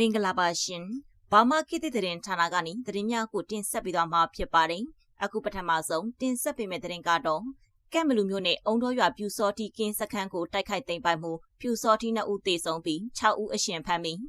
မင်္ဂလာပါရှင်။ဘာမခေတ်သစ်သတင်းဌာနကနေသတင်းများကိုတင်ဆက်ပေးသွားမှာဖြစ်ပါတယ်။အခုပထမဆုံးတင်ဆက်ပေးမယ့်သတင်းကတော့ကမ်မလူမျိုးနဲ့အုံတော်ရွာပြူစောတိကင်းစခန်းကိုတိုက်ခိုက်သိမ်းပိုက်မှုပြူစောတိနှစ်ဦးသေဆုံးပြီး6ဦးအရှင်ဖမ်းပြီး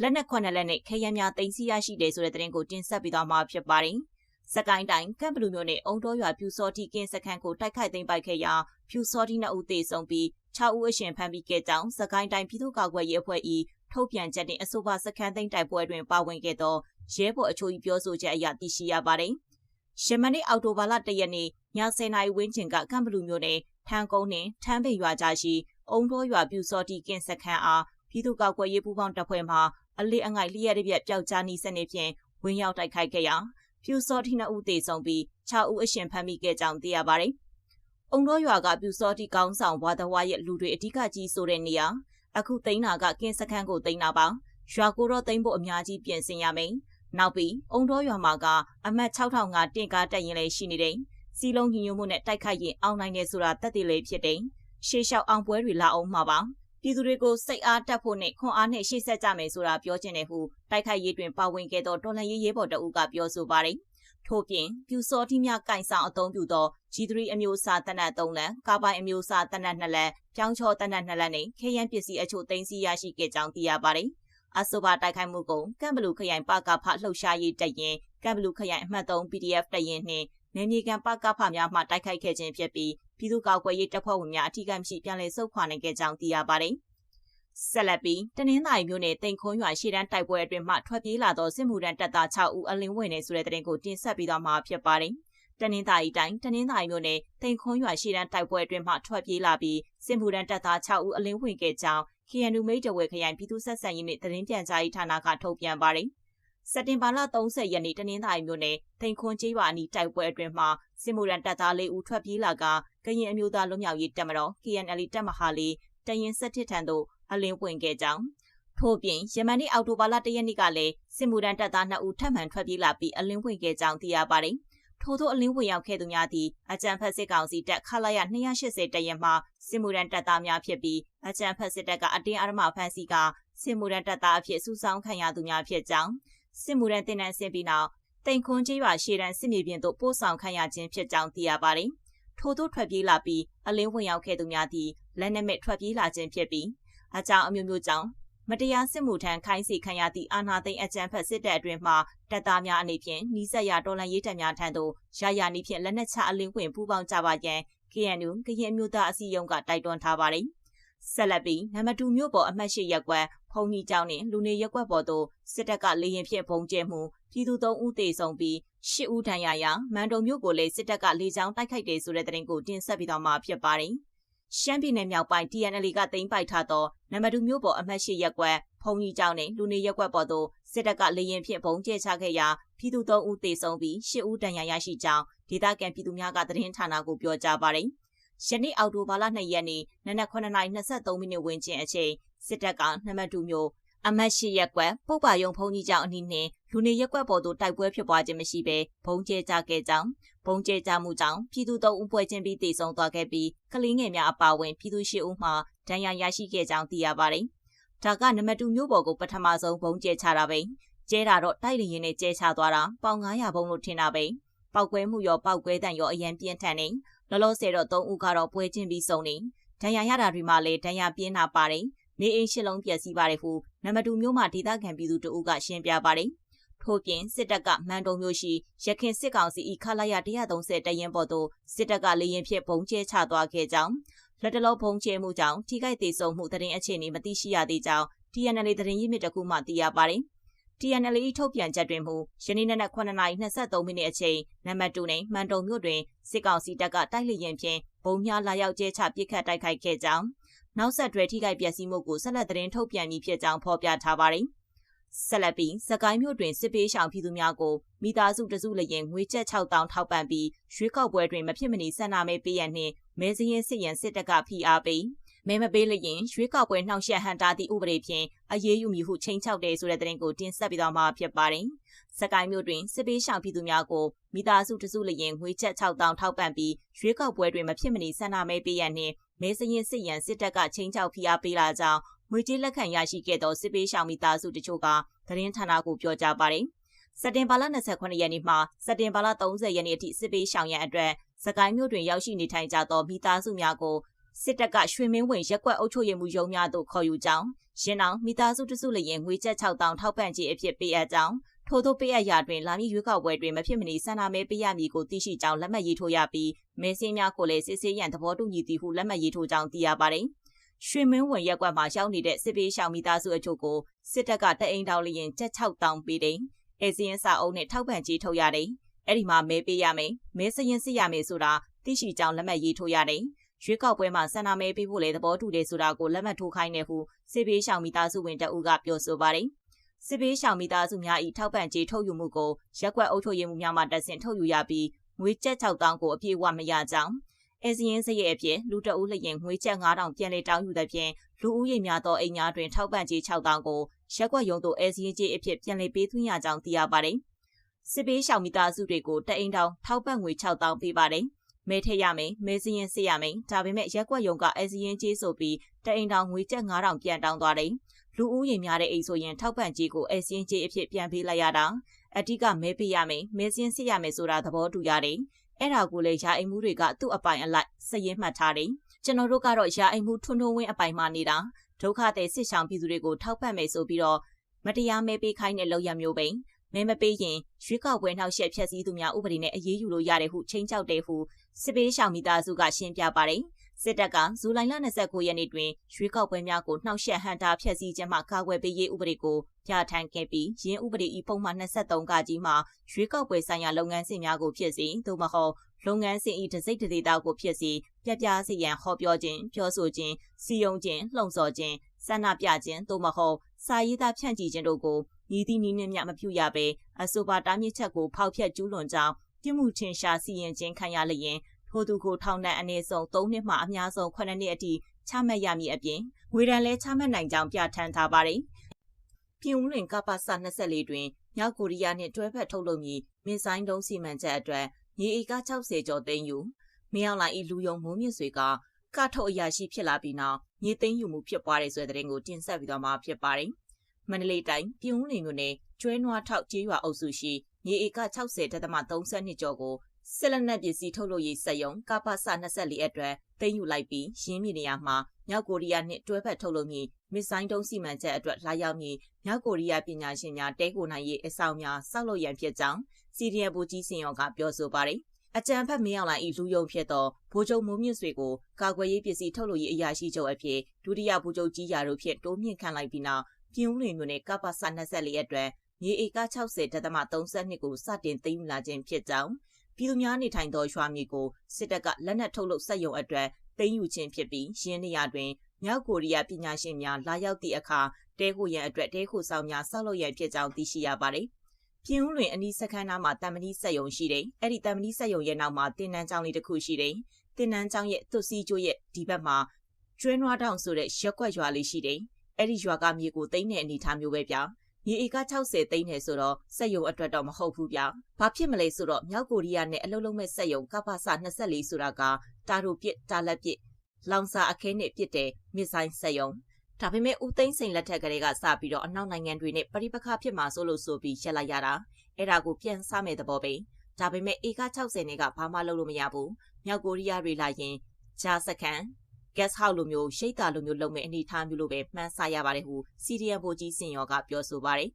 လက်နက်ခွက်နှစ်လက်နဲ့ခရမ်းများသိမ်းဆည်းရရှိတယ်ဆိုတဲ့သတင်းကိုတင်ဆက်ပေးသွားမှာဖြစ်ပါတယ်။စကိုင်းတိုင်းကမ်ဘလူမျိုးနဲ့အုံတော်ရွာပြူစောတိကင်းစခန်းကိုတိုက်ခိုက်သိမ်းပိုက်ခဲ့ရာပြူစောတိနှစ်ဦးသေဆုံးပြီး6ဦးအရှင်ဖမ်းပြီးခဲ့ကြောင်းစကိုင်းတိုင်းပြည်သူ့ကာကွယ်ရေးအဖွဲ့၏ ထုတ်ပြန်ချက်နှင့်အဆိုပါစခန်းသိမ်းတိုက်ပွဲတွင်ပါဝင်ခဲ့သောရဲဘော်အချို့၏ပြောဆိုချက်အရသိရှိရပါသည်။ရှမနစ်အော်တိုဘာလ၁ရက်နေ့ည10:00နာရီဝန်းကျင်ကကမ်ဘလူမျိုးနယ်ထန်းကုန်းနှင့်ထန်းပင်ရွာကြားရှိအုံတော်ရွာပြူစောတိကင်းစခန်းအားပြည်သူ့ကောက်ွယ်ရေးပူးပေါင်းတပ်ဖွဲ့မှအလေးအငိုက်လျက်တပြက်ပျောက်ကြားနီးစနစ်ဖြင့်ဝင်ရောက်တိုက်ခိုက်ခဲ့ရာပြူစောတိနှစ်ဦးသေဆုံးပြီး6ဦးအရှင်ဖမ်းမိခဲ့ကြောင်းသိရပါတယ်။အုံတော်ရွာကပြူစောတိကောင်းဆောင်ဘွာသဝါရဲ့လူတွေအဓိကကြီးဆိုတဲ့နေရာ အခုသိန်းနာကကင်းစခန်းကိုသိန်းနာပါရွာကိုတော့သိန်းဖို့အများကြီးပြင်ဆင်ရမယ်နောက်ပြီးအုံတော်ရွာမှာကအမှတ်6005တင့်ကားတက်ရင်လည်းရှိနေတယ်စီလုံးညီညွတ်မှုနဲ့တိုက်ခိုက်ရင်အောင်နိုင်တယ်ဆိုတာတက်တည်လေးဖြစ်တယ်ရှေးလျှောက်အောင်ပွဲတွေလာအောင်မှာပါပြည်သူတွေကိုစိတ်အားတက်ဖို့နဲ့ခွန်အားနဲ့ရှေ့ဆက်ကြမယ်ဆိုတာပြောချင်တယ်ဟုတိုက်ခိုက်ရေးတွင်ပါဝင်ခဲ့သောတော်လှန်ရေးရဲဘော်တအုပ်ကပြောဆိုပါတယ် ထို့ပြင်ပြူစောတိမြကင်ဆောင်အသုံးပြုသော G3 အမျိုးအစားတနတ်3လမ်းကာပိုင်အမျိုးအစားတနတ်2လမ်းပြောင်းချောတနတ်2လမ်းနဲ့ခေယံပစ္စည်းအချို့သိမ်းဆည်းရရှိခဲ့ကြောင်းသိရပါတယ်အဆိုပါတိုက်ခိုက်မှုကိုကမ်ဘလူခရိုင်ပကဖလှုပ်ရှားရေးတရင်ကမ်ဘလူခရိုင်အမှတ်3 PDF တရင်နှင့်နေမြေကန်ပကဖများမှတိုက်ခိုက်ခဲ့ခြင်းဖြစ်ပြီးပြည်သူ့ကောက်ွယ်ရေးတပ်ဖွဲ့ဝင်များအထူးကမရှိပြန်လည်ဆုတ်ခွာနိုင်ခဲ့ကြောင်းသိရပါတယ် ဆက်လက်ပြီးတနင်္သာရီမြို့နယ်တိန်ခွန်းရွာရှေ့တန်းတိုက်ပွဲအတွင်းမှထွက်ပြေးလာသောစစ်မှုထမ်းတပ်သား6ဦးအလင်းဝင်နေဆိုတဲ့တဲ့တင်ကိုတင်ဆက်ပြီးတော့မှာဖြစ်ပါတယ်။တနင်္သာရီတိုင်းတနင်္သာရီမြို့နယ်တိန်ခွန်းရွာရှေ့တန်းတိုက်ပွဲအတွင်းမှထွက်ပြေးလာပြီးစစ်မှုထမ်းတပ်သား6ဦးအလင်းဝင်ခဲ့ကြောင်း KNU မိတ်တဝဲခရိုင်ပြည်သူ့ဆက်ဆံရေးနှင့်သတင်းပြန်ကြားရေးဌာနကထုတ်ပြန်ပါတယ်။စက်တင်ဘာလ30ရက်နေ့တနင်္သာရီမြို့နယ်ထိန်ခွန်းကျေးရွာအနီးတိုက်ပွဲအတွင်းမှာစစ်မှုရန်တပ်သား၄ဦးထွက်ပြေးလာကကရင်အမျိုးသားလွတ်မြောက်ရေးတပ်မတော် KNL တပ်မဟာလေးတရင်ဆက်ထစ်ထံသို့ အလင်းပွင့်ခဲ့ကြောင်းထို့ပြင်ယမန်နေ့အောက်တိုဘာလ၁ရက်နေ့ကလည်းစစ်မှုရန်တပ်သား2ဦးထပ်မံထွက်ပြေးလာပြီးအလင်းပွင့်ခဲ့ကြောင်းသိရပါတယ်။ထို့သောအလင်းဝင်ရောက်ခဲ့သူများသည်အကြံဖက်စစ်ကောင်စီတပ်ခလာရ280တရင်မှစစ်မှုရန်တပ်သားများဖြစ်ပြီးအကြံဖက်စစ်တပ်ကအတင်းအဓမ္မဖမ်းဆီးကစစ်မှုရန်တပ်သားအဖြစ်စုဆောင်းခံရသူများဖြစ်ကြောင်းစစ်မှုရန်တင်နန်းဆင်းပြီးနောက်တိန်ခွန်ကြီးရွာရှေ့တန်းစစ်မြေပြင်သို့ပို့ဆောင်ခံရခြင်းဖြစ်ကြောင်းသိရပါတယ်။ထို့သောထွက်ပြေးလာပြီးအလင်းဝင်ရောက်ခဲ့သူများသည်လက်နက်မဲ့ထွက်ပြေးလာခြင်းဖြစ်ပြီး အကြောင်းအမျိုးမျိုးကြောင့်မတရားစစ်မှုထမ်းခိုင်းစေခံရသည့်အာဏာသိမ်းအကြမ်းဖက်စစ်တပ်အတွင်းမှတပ်သားများအနေဖြင့်နှီးဆက်ရတော်လှန်ရေးတပ်များထံသို့ရရနည်းဖြင့်လက်နက်ချအလင်းဝင်ပူးပေါင်းကြပါရန် KNU ကရင်မျိုးသားအစည်းအရုံးကတိုက်တွန်းထားပါတယ်။ဆက်လက်ပြီးနံပါတ်2မြို့ပေါ်အမှတ်၈ရပ်ကွက်ဖုန်ကြီးကျောင်းနှင့်လူနေရပ်ကွက်ပေါ်သို့စစ်တပ်ကလေရင်ဖြင့်ပုံကျဲမှုပြည်သူ၃ဦးသေဆုံးပြီး၈ဦးဒဏ်ရာရမန်တုံမြို့ကိုလည်းစစ်တပ်ကလေကြောင်းတိုက်ခိုက်တယ်ဆိုတဲ့သတင်းကိုတင်ဆက်ပြီးတော့မှာဖြစ်ပါတယ်။ ရှမ်းပြည်နယ်မြောက်ပိုင်း TNL ကသိမ်းပိုက်ထားသောနံပါတ်2မြို့ပေါ် အမှတ် ၈ ရပ်ကွက်ဖုန်ကြီးကျောင်းနှင့်လူနေရပ်ကွက်ပေါ်သို့ စစ်တပ်က လေရင်ဖြင့်ပုံကျဲချခဲ့ရာ ပြည်သူ3ဦး သေဆုံးပြီး10ဦး ဒဏ်ရာရရှိကြောင်း ဒေသခံပြည်သူများက သတင်းဌာနကို ပြောကြားပါတယ်။ယနေ့ အောက်တိုဘာလ2ရက်နေ့နနက်9:23မိနစ်ဝန်းကျင်အချိန် စစ်တပ်ကနံပါတ်2မြို့ အမတ်ရှိရက်ကွက်ပုတ်ပါယုံဖုန်ကြီးကျောင်းအနီးနှင့်လူနေရက်ကွက်ပေါ်သို့တိုက်ပွဲဖြစ်ပွားခြင်းမရှိဘဲဘုံကျဲကြခဲ့ကြောင်းဘုံကျဲကြမှုကြောင့်ပြည်သူသုံးဦးပွဲချင်းပြီးတေဆုံးသွားခဲ့ပြီးကလေးငယ်များအပါအဝင်ပြည်သူရှိဦးမှဒဏ်ရာရရှိခဲ့ကြောင်းသိရပါတယ်။ဒါကနမတူမျိုးပေါ်ကိုပထမဆုံးဘုံကျဲချတာပဲ။ကျဲတာတော့တိုက်လျင်နဲ့ကျဲချသွားတာပေါင်900ဘုံလို့ထင်တာပဲ။ပောက်ကွဲမှုရောပောက်ကွဲတန်ရောအရင်ပြင်းထန်နေလောလောဆယ်တော့သုံးဦးကတော့ပွဲချင်းပြီးဆုံးနေဒဏ်ရာရတာတွေမှလည်းဒဏ်ရာပြင်းတာပါတယ်နေအိမ်ရှစ်လုံးပျက်စီးပါတယ်ဟု နမတူမျိုးမှဒေသခံပြည်သူတို့ကရှင်းပြပါတယ်ထို့ပြင်စစ်တပ်ကမန်တုံမျိုးရှိရခင်စစ်ကောင်စီဤခလာရ130တရင်ပေါ်သို့စစ်တပ်ကလေရင်ဖြင့်ဘုံကျဲချသွားခဲ့ကြောင်းလက်တလုံးဘုံကျဲမှုကြောင့်ထိခိုက်ဒေဆုံးမှုတရင်အခြေအနေမသိရှိရသေးကြောင်း TNL တရင်ရစ်မြစ်တစ်ခုမှသိရပါတယ်။ TNL ထုတ်ပြန်ချက်တွင်မူယနေ့နနက်9:23မိနစ်အချိန်နံပါတ်2နဲ့မှန်တုံမြို့တွင်စစ်ကောင်စီတပ်ကတိုက်လေရင်ဖြင့်ဘုံများလာရောက်ကျဲချပစ်ခတ်တိုက်ခိုက်ခဲ့ကြောင်း နောက်ဆက်တွဲထိခိုက်ပျက်စီးမှုကိုဆက်လက်သတင်းထုတ်ပြန်ပြီးဖြစ်ကြောင်းဖော်ပြထားပါတယ်။ဆက်လက်ပြီးစကိုင်းမြို့တွင်စစ်ပေးရှောင်ပြည်သူများကိုမိသားစုတစုလျင်ငွေကျပ်6000ထောက်ပံ့ပြီးရွေးကောက်ပွဲတွင်မဖြစ်မနေဆန္ဒမဲပေးရန်နှင့်မဲစရင်စစ်ရန်စစ်တပ်ကဖိအားပေးမဲမပေးလျင်ရွေးကောက်ပွဲနှောင့်ယှက်ဟန်တာသည့်ဥပဒေဖြင့်အရေးယူမည်ဟုချိန်ချောက်တယ်ဆိုတဲ့သတင်းကိုတင်ဆက်ပြီးတော့မှာဖြစ်ပါတယ်။စကိုင်းမြို့တွင်စစ်ပေးရှောင်ပြည်သူများကိုမိသားစုတစုလျင်ငွေကျပ်6000ထောက်ပံ့ပြီးရွေးကောက်ပွဲတွင်မဖြစ်မနေဆန္ဒမဲပေးရန်နှင့် မဲစရင်စစ်ရန်စစ်တပ်ကချိန်ချောက်ဖိအားပေးလာကြောင်းငွေကြေးလက်ခံရရှိခဲ့သောစစ်ပေးရှောင်မိသားစုတချို့ကသသတင်းဌာနကိုပြောကြားပါတယ်စက်တင်ဘာလ29ရက်နေ့မှစက်တင်ဘာလ30ရက်နေ့အထိစစ်ပေးရှောင်ရန်အတွက်စကိုင်းမြို့တွင်ရောက်ရှိနေထိုင်ကြသောမိသားစုများကိုစစ်တပ်ကရွှေမင်းဝင်ရက်ကွက်အုပ်ချုပ်ရေးမှုရုံးများသို့ခေါ်ယူကြောင်းရင်းအောင်မိသားစုတစုလျင်ငွေကျပ်6000ထောက်ပံ့ကြေးအဖြစ်ပေးအပ်ကြောင်း ထို့သောပေးအပ်ရာတွင်လာမည့်ရွေးကောက်ပွဲတွင်မဖြစ်မနေဆန္ဒမဲပေးရမည်ကိုသိရှိကြောင်းလက်မှတ်ရေးထိုးရပြီးမဲစင်းများကိုလည်းစစ်ဆေးရန်သဘောတူညီသည်ဟုလက်မှတ်ရေးထိုးကြောင်းသိရပါတယ်။ရွှေမင်းဝင်ရက်ကွက်မှာရောက်နေတဲ့စစ်ပေးရှောင်မိသားစုအချို့ကိုစစ်တပ်ကတအိမ်တောင်လျင်ကျပ်6000ပေးတယ်။အဲစင်းစာအုပ်နဲ့ထောက်ပံ့ကြေးထုတ်ရတယ်။အဲ့ဒီမှာမဲပေးရမယ်။မဲစရင်စစ်ရမယ်ဆိုတာသိရှိကြောင်းလက်မှတ်ရေးထိုးရတယ်။ရွေးကောက်ပွဲမှာဆန္ဒမဲပေးဖို့လည်းသဘောတူတယ်ဆိုတာကိုလက်မှတ်ထိုးခိုင်းတယ်ဟုစစ်ပေးရှောင်မိသားစုဝင်တအုပ်ကပြောဆိုပါတယ်။ စစ်ပေးရှောင်မိသားစုများ၏ထောက်ပံ့ကြေးထုတ်ယူမှုကိုရက်ကွက်အုပ်ချုပ်ရေးမှုများမှတက်ဆင်ထုတ်ယူရပြီးငွေကျပ်6000ကိုအပြည့်အဝမရကြောင်းအဲစီရင်စရဲ့အဖြစ်လူတအုပ်လျင်ငွေကျပ်9000ပြန်လည်တောင်းယူတဲ့ဖြင့်လူဦးရေများသောအိမ်များတွင်ထောက်ပံ့ကြေး6000ကိုရက်ကွက်ရုံးသို့အဲစီရင်ကြေးအဖြစ်ပြန်လည်ပေးသွင်းရကြောင်းသိရပါတယ်။စစ်ပေးရှောင်မိသားစုတွေကိုတအိမ်တောင်ထောက်ပံ့ငွေ6000ပေးပါတယ်။မဲထည့်ရမယ်မဲစရင်စစ်ရမယ်ဒါပေမဲ့ရက်ကွက်ရုံကအဲစီရင်ကြေးဆိုပြီးတအိမ်တောင်ငွေကျပ်9000ပြန်တောင်းသွားတယ် လူဦးရေများတဲ့အိမ်ဆိုရင်ထောက်ပံ့ကြေးကိုအစင်းကြေးအဖြစ်ပြန်ပေးလိုက်ရတာအတိကမဲပေးရမယ်မဲစင်းစစ်ရမယ်ဆိုတာသဘောတူရတယ်အဲ့ဒါကိုလည်းယာအိမ်မှုတွေကသူ့အပိုင်အလိုက်စည်ရင်မှတ်ထားတယ်ကျွန်တော်တို့ကတော့ယာအိမ်မှုထွန်းထွန်းဝင်းအပိုင်မှာနေတာဒုက္ခတဲ့စစ်ဆောင်ပြည်သူတွေကိုထောက်ပံ့မယ်ဆိုပြီးတော့မတရားမဲပေးခိုင်းတဲ့လောက်ရမျိုးပဲမဲမပေးရင်ရွေးကောက်ပွဲနှောက်ယှက်ဖျက်ဆီးသူများဥပဒေနဲ့အရေးယူလို့ရတယ်ဟုချိန်ချောက်တယ်ဟုစစ်ပေးရှောင်မိသားစုကရှင်းပြပါတယ် စစ်တပ်ကဇူလိုင်လ29ရက်နေ့တွင်ရွေးကောက်ပွဲများကိုနှောက်ယှက်ဟန်တာဖျက်ဆီးခြင်းမှကာကွယ်ပေးရေးဥပဒေကိုပြဋ္ဌာန်းခဲ့ပြီးရင်းဥပဒေဤပုံမှန်23ကကြီးမှာရွေးကောက်ပွဲဆိုင်ရာလုပ်ငန်းစဉ်များကိုဖြစ်စေသို့မဟုတ်လုပ်ငန်းစဉ်ဤတစိတ်တဒေတာကိုဖြစ်စေပြပြစေရန်ဟောပြောခြင်းပြောဆိုခြင်းစီယုံခြင်းလှုံ့ဆော်ခြင်းဆန္ဒပြခြင်းသို့မဟုတ်စာရေးသားဖြန့်ချီခြင်းတို့ကိုညီသည့်နည်းနှင့်မပြုရဘဲအဆိုပါတားမြစ်ချက်ကိုဖောက်ဖျက်ကျူးလွန်ကြောင်းပြမှုချင်းရှာစီရင်ခြင်းခံရလျင် ထိုသူကိုထောင်ဒဏ်အနည်းဆုံး3နှစ်မှအများဆုံး9နှစ်အထိချမှတ်ရမည်အပြင်ငွေဒဏ်လည်းချမှတ်နိုင်ကြောင်းပြဋ္ဌာန်းထားပါတယ်။ပြည်ဦးလွင်ကပ္ပစ24တွင်မြောက်ကိုရီးယားနှင့်တွဲဖက်ထုတ်လုပ်မည်မစ်ဇိုင်းတုံးစီမံချက်အတွက်မြေဧက60ကျော်သိမ်းယူမင်းအောင်လိုင်ဤလူယုံမိုးမြင့်ဆွေကကထုတ်အရာရှိဖြစ်လာပြီးနောက်မြေသိမ်းယူမှုဖြစ်ပွားတဲ့ဆိုတဲ့တဲ့ရင်ကိုတင်ဆက်ပြီးတော့မှဖြစ်ပါတယ်။မန္တလေးတိုင်းပြည်ဦးလွင်မြို့နယ်ကျွဲနွားထောက်ကျေးရွာအုပ်စုရှိမြေဧက60.32ကျော်ကို စစ်လက်နက်ပစ္စည်းထုတ်လုပ်ရေးစက်ရုံကပ္ပစ24အတွက်သိမ်းယူလိုက်ပြီးရင်းမြစ်နေရာမှာမြောက်ကိုရီးယားနှင့်တွဲဖက်ထုတ်လုပ်မည်မစ်ဇိုင်းတုံးစီမံချက်အတွက်လာရောက်မည်မြောက်ကိုရီးယားပညာရှင်များတဲကိုနိုင်ရေးအဆောင်များစောက်လုပ်ရန်ဖြစ်ကြောင်းစီရီယယ်ဘူကြီးစင်ရောကပြောဆိုပါတယ်အကြံဖက်မင်းအောင်လိုင်ဤလူယုံဖြစ်သောဗိုလ်ချုပ်မိုးမြင့်ဆွေကိုကာကွယ်ရေးပစ္စည်းထုတ်လုပ်ရေးအရာရှိချုပ်အဖြစ်ဒုတိယဗိုလ်ချုပ်ကြီးရာတို့ဖြင့်တိုးမြင့်ခံလိုက်ပြီးနောက်ပြင်းဦးလင်မြို့နယ်ကပ္ပစ24အတွက်မြေဧက60.32ကိုစတင်သိမ်းယူလာခြင်းဖြစ်ကြောင်း ပြည်သူများနေထိုင်သောရွာမြေကိုစစ်တပ်ကလက်နက်ထုတ်လုပ်စက်ရုံအတွက်သိမ်းယူခြင်းဖြစ်ပြီးရင်းနေရာတွင်မြောက်ကိုရီးယားပညာရှင်များလာရောက်သည့်အခါတဲခိုရန်အတွက်တဲခိုဆောင်များဆောက်လုပ်ရန်ဖြစ်ကြောင်းသိရှိရပါတယ်။ပြင်းဦးတွင်အနီးစခန်းသားမှာတမ္ပဏိစက်ရုံရှိတယ်။အဲ့ဒီတမ္ပဏိစက်ရုံရဲ့နောက်မှာတင်နန်းကျောင်းလေးတစ်ခုရှိတယ်။တင်နန်းကျောင်းရဲ့သွစီကျိုးရဲ့ဒီဘက်မှာကျွဲနွားတောင်ဆိုတဲ့ရက်ွက်ရွာလေးရှိတယ်။အဲ့ဒီရွာကမြေကိုသိမ်းတဲ့အနေအထားမျိုးပဲဗျာ။ မြေဧက60သိန်းနဲ့ဆိုတော့စက်ရုံအတွက်တော့မဟုတ်ဘူးဗျ။ဘာဖြစ်မလဲဆိုတော့မြောက်ကိုရီးယားနဲ့အလုံးလုံးမဲ့စက်ရုံကပ္ပစ24ဆိုတာကတာရိုပစ်တာလက်ပစ်လောင်စာအခဲနဲ့ပစ်တဲ့မစ်ဆိုင်စက်ရုံဒါပေမဲ့ဦးသိန်းစိန်လက်ထက်ကလေးကစပြီးတော့အနောက်နိုင်ငံတွေနဲ့ပရိပခဖြစ်မှာဆိုလို့ဆိုပြီးရက်လိုက်ရတာအဲ့ဒါကိုပြန်စားမဲ့သဘောပဲဒါပေမဲ့ဧက60နဲ့ကဘာမှလုပ်လို့မရဘူးမြောက်ကိုရီးယားတွေလာရင်ဂျာစကန် gas house လိုမျိုးရှိတ်တာလိုမျိုးလုပ်မဲ့အနေအထားမျိုးလိုပဲမှန်းဆရပါတယ်ဟုစီရီယံဘိုကြီးစင်ရောကပြောဆိုပါတယ်